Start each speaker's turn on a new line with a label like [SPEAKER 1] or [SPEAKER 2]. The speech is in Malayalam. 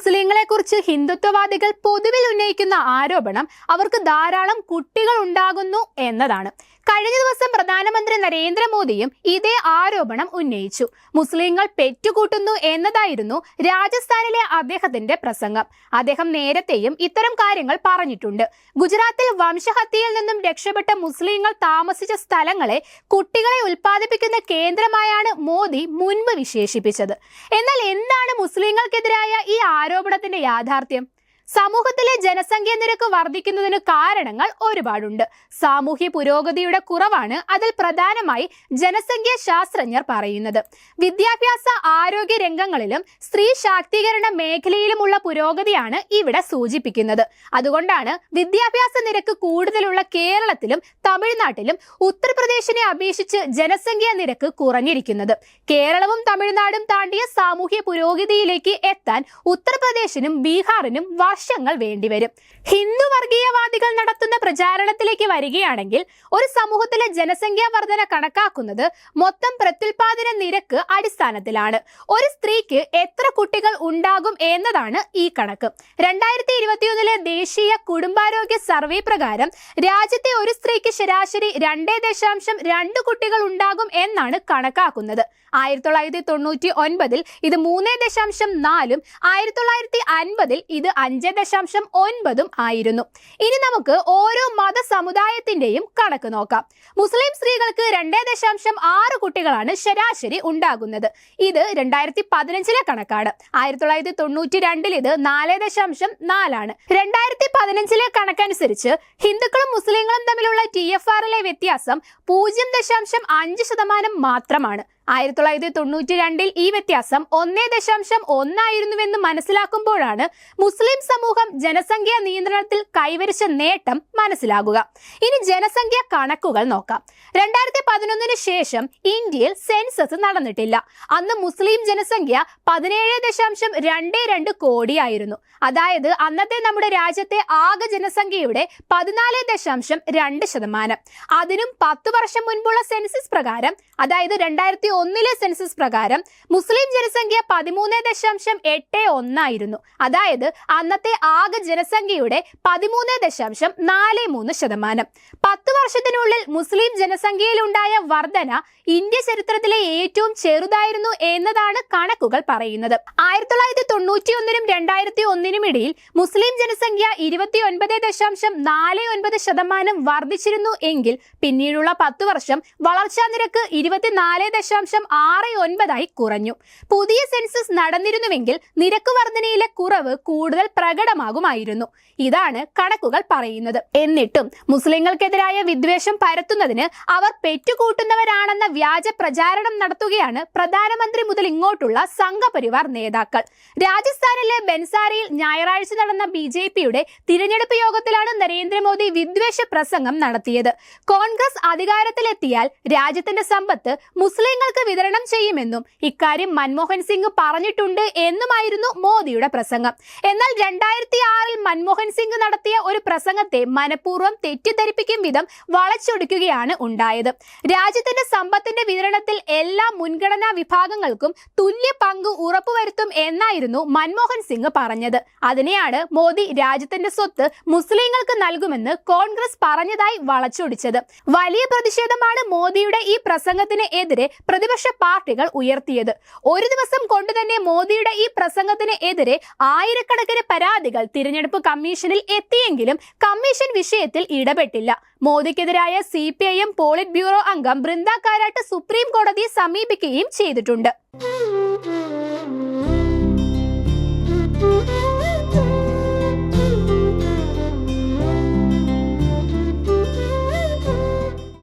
[SPEAKER 1] മുസ്ലിങ്ങളെ കുറിച്ച് ഹിന്ദുത്വവാദികൾ പൊതുവിൽ ഉന്നയിക്കുന്ന ആരോപണം അവർക്ക് ധാരാളം കുട്ടികൾ ഉണ്ടാകുന്നു എന്നതാണ്. കഴിഞ്ഞ ദിവസം പ്രധാനമന്ത്രി നരേന്ദ്രമോദിയും ഇതേ ആരോപണം ഉന്നയിച്ചു. മുസ്ലിങ്ങൾ പെറ്റുകൂട്ടുന്നു എന്നതായിരുന്നു രാജസ്ഥാനിലെ അദ്ദേഹത്തിന്റെ പ്രസംഗം. അദ്ദേഹം നേരത്തെയും ഇത്തരം കാര്യങ്ങൾ പറഞ്ഞിട്ടുണ്ട്. ഗുജറാത്തിൽ വംശഹത്യയിൽ നിന്നും രക്ഷപ്പെട്ട മുസ്ലിങ്ങൾ താമസിച്ച സ്ഥലങ്ങളെ കുട്ടികളെ ഉൽപ്പാദിപ്പിക്കുന്ന കേന്ദ്രമായാണ് മോദി മുൻപ് വിശേഷിപ്പിച്ചത്. എന്നാൽ എന്താണ് മുസ്ലിങ്ങൾക്കെതിരായ ഈ ആരോപണത്തിന്റെ യാഥാർത്ഥ്യം? സമൂഹത്തിലെ ജനസംഖ്യ നിരക്ക് വർദ്ധിക്കുന്നതിന് കാരണങ്ങൾ ഒരുപാടുണ്ട്. സാമൂഹ്യ പുരോഗതിയുടെ കുറവാണ് അതിൽ പ്രധാനമായി ജനസംഖ്യ ശാസ്ത്രജ്ഞർ പറയുന്നത്. വിദ്യാഭ്യാസ ആരോഗ്യ രംഗങ്ങളിലും സ്ത്രീ ശാക്തീകരണ മേഖലയിലുമുള്ള പുരോഗതിയാണ് ഇവിടെ സൂചിപ്പിക്കുന്നത്. അതുകൊണ്ടാണ് വിദ്യാഭ്യാസ നിരക്ക് കൂടുതലുള്ള കേരളത്തിലും തമിഴ്നാട്ടിലും ഉത്തർപ്രദേശിനെ അപേക്ഷിച്ച് ജനസംഖ്യാ നിരക്ക് കുറഞ്ഞിരിക്കുന്നത്. കേരളവും തമിഴ്നാടും താണ്ടിയ സാമൂഹ്യ പുരോഗതിയിലേക്ക് എത്താൻ ഉത്തർപ്രദേശിനും ബീഹാറിനും വർഷങ്ങൾ വേണ്ടിവരും. ഹിന്ദു വർഗീയവാദികൾ നടത്തുന്ന പ്രചാരണത്തിലേക്ക് വരികയാണെങ്കിൽ ഒരു സമൂഹത്തിലെ ജനസംഖ്യാ വർധന കണക്കാക്കുന്നത് മൊത്തം പ്രത്യുൽപാദന നിരക്ക് അടിസ്ഥാനത്തിലാണ്. ഒരു സ്ത്രീക്ക് എത്ര കുട്ടികൾ ഉണ്ടാകും എന്നതാണ് ഈ കണക്ക്. രണ്ടായിരത്തി ഇരുപത്തിയൊന്നിലെ ദേശീയ കുടുംബാരോഗ്യ സർവേ പ്രകാരം രാജ്യത്തെ ഒരു സ്ത്രീക്ക് ശരാശരി രണ്ടേ ദശാംശം രണ്ട് കുട്ടികൾ ഉണ്ടാകും എന്നാണ് കണക്കാക്കുന്നത്. ആയിരത്തി തൊള്ളായിരത്തി തൊണ്ണൂറ്റി ഒൻപതിൽ ഇത് മൂന്ന് ദശാംശം നാലും ആയിരത്തി തൊള്ളായിരത്തി അൻപതിൽ ഇത് അഞ്ച് ദശാംശം ഒൻപതും ആയിരുന്നു. ഇനി നമുക്ക് ഓരോ മത സമുദായത്തിന്റെയും കണക്ക് നോക്കാം. മുസ്ലിം സ്ത്രീകൾക്ക് രണ്ടേ ദശാംശം ആറ് കുട്ടികളാണ് ശരാശരി ഉണ്ടാകുന്നത്. ഇത് രണ്ടായിരത്തി പതിനഞ്ചിലെ കണക്കാണ്. ആയിരത്തി തൊള്ളായിരത്തി തൊണ്ണൂറ്റി രണ്ടിൽ ഇത് നാല് ദശാംശം നാലാണ്. രണ്ടായിരത്തി പതിനഞ്ചിലെ കണക്കനുസരിച്ച് ഹിന്ദുക്കളും മുസ്ലിങ്ങളും തമ്മിലുള്ള ടി എഫ് ആറിലെ വ്യത്യാസം പൂജ്യം ദശാംശം അഞ്ച് ശതമാനം മാത്രമാണ്. ആയിരത്തി തൊള്ളായിരത്തി തൊണ്ണൂറ്റി രണ്ടിൽ ഈ വ്യത്യാസം ഒന്നേ ദശാംശം ഒന്നായിരുന്നുവെന്ന് മനസ്സിലാക്കുമ്പോഴാണ് മുസ്ലിം സമൂഹം ജനസംഖ്യാ നിയന്ത്രണത്തിൽ കൈവരിച്ച നേട്ടം മനസ്സിലാകുക. ഇനി ജനസംഖ്യാ കണക്കുകൾ നോക്കാം. രണ്ടായിരത്തി പതിനൊന്നിന് ശേഷം ഇന്ത്യയിൽ സെൻസസ് നടന്നിട്ടില്ല. അന്ന് മുസ്ലിം ജനസംഖ്യ പതിനേഴ് ദശാംശം രണ്ട് രണ്ട് കോടിയായിരുന്നു. അതായത് അന്നത്തെ നമ്മുടെ രാജ്യത്തെ ആകെ ജനസംഖ്യയുടെ പതിനാല് ദശാംശം രണ്ട് ശതമാനം. അതിനും പത്ത് വർഷം മുൻപുള്ള സെൻസസ് പ്രകാരം അതായത് രണ്ടായിരത്തി ഒന്നിലെ സെൻസസ് പ്രകാരം മുസ്ലിം ജനസംഖ്യ പതിമൂന്ന് ദശാംശം എട്ട് ഒന്നായിരുന്നു. അതായത് അന്നത്തെ ആകെ ജനസംഖ്യയുടെ പതിമൂന്ന് ദശാംശം നാല് മൂന്ന് ശതമാനം. പത്ത് വർഷത്തിനുള്ളിൽ മുസ്ലിം ജനസംഖ്യയിലുണ്ടായ വർധന ഇന്ത്യ ചരിത്രത്തിലെ ഏറ്റവും ചെറുതായിരുന്നു എന്നതാണ് കണക്കുകൾ പറയുന്നത്. ആയിരത്തി തൊള്ളായിരത്തി തൊണ്ണൂറ്റി ഒന്നിനും രണ്ടായിരത്തി ഒന്നിനും ഇടയിൽ മുസ്ലിം ജനസംഖ്യ ഇരുപത്തി ഒൻപത് ദശാംശം നാല് ഒൻപത് ശതമാനം വർദ്ധിച്ചിരുന്നു എങ്കിൽ പിന്നീടുള്ള പത്ത് വർഷം വളർച്ചാ നിരക്ക് ഇരുപത്തിനാല് ദശാംശം ആറ് ഒൻപതായി കുറഞ്ഞു. പുതിയ സെൻസസ് നടന്നിരുന്നുവെങ്കിൽ നിരക്ക് വർധനയിലെ കുറവ് കൂടുതൽ പ്രകടമാകുമായിരുന്നു. ഇതാണ് കണക്കുകൾ പറയുന്നത്. എന്നിട്ടും മുസ്ലിങ്ങൾക്കെതിരായ വിദ്വേഷം പരത്തുന്നതിന് അവർ പെറ്റുകൂട്ടുന്നവരാണെന്ന വ്യാജ പ്രചാരണം നടത്തുകയാണ് പ്രധാനമന്ത്രി മുതൽ ഇങ്ങോട്ടുള്ള സംഘപരിവാർ നേതാക്കൾ. രാജസ്ഥാനിലെ ബെൻസാരയിൽ ഞായറാഴ്ച നടന്ന ബി ജെ പിയുടെ തിരഞ്ഞെടുപ്പ് യോഗത്തിലാണ് നരേന്ദ്രമോദി വിദ്വേഷ പ്രസംഗം നടത്തിയത്. കോൺഗ്രസ് അധികാരത്തിലെത്തിയാൽ രാജ്യത്തിന്റെ സമ്പത്ത് മുസ്ലിങ്ങൾക്ക് വിതരണം ചെയ്യുമെന്നും ഇക്കാര്യം മൻമോഹൻ സിംഗ് പറഞ്ഞിട്ടുണ്ട് എന്നുമായിരുന്നു മോദിയുടെ പ്രസംഗം. എന്നാൽ രണ്ടായിരത്തി ആറിൽ മൻമോഹൻ സിംഗ് നടത്തിയ ഒരു പ്രസംഗത്തെ മനഃപൂർവം തെറ്റിദ്ധരിപ്പിക്കും വിധം വളച്ചൊടുക്കുകയാണ് ഉണ്ടായത്. രാജ്യത്തിന്റെ സമ്പത്തിന്റെ വിതരണത്തിൽ എല്ലാ മുൻഗണനാ വിഭാഗങ്ങൾക്കും തുല്യ പങ്ക് ഉറപ്പുവരുത്തും എന്നായിരുന്നു മൻമോഹൻ സിംഗ് പറഞ്ഞത്. അതിനെയാണ് മോദി രാജ്യത്തിന്റെ സ്വത്ത് മുസ്ലിങ്ങൾക്ക് നൽകുമെന്ന് കോൺഗ്രസ് പറഞ്ഞതായി വളച്ചൊടിച്ചത്. വലിയ പ്രതിഷേധമാണ് മോദിയുടെ ഈ പ്രസംഗത്തിന് എതിരെ പ്രതിപക്ഷ പാർട്ടികൾ ഉയർത്തിയത്. ഒരു ദിവസം കൊണ്ട് തന്നെ മോദിയുടെ ഈ പ്രസംഗത്തിന് എതിരെ ആയിരക്കണക്കിന് പരാതികൾ തിരഞ്ഞെടുപ്പ് കമ്മീഷനിൽ എത്തിയെങ്കിലും കമ്മീഷൻ വിഷയത്തിൽ ഇടപെട്ടില്ല. മോദിക്കെതിരായ C P I M polit bureau അംഗം ബൃന്ദ കാരാട്ട് സുപ്രീം കോടതിയെ സമീപിക്കുകയും ചെയ്തിട്ടുണ്ട്.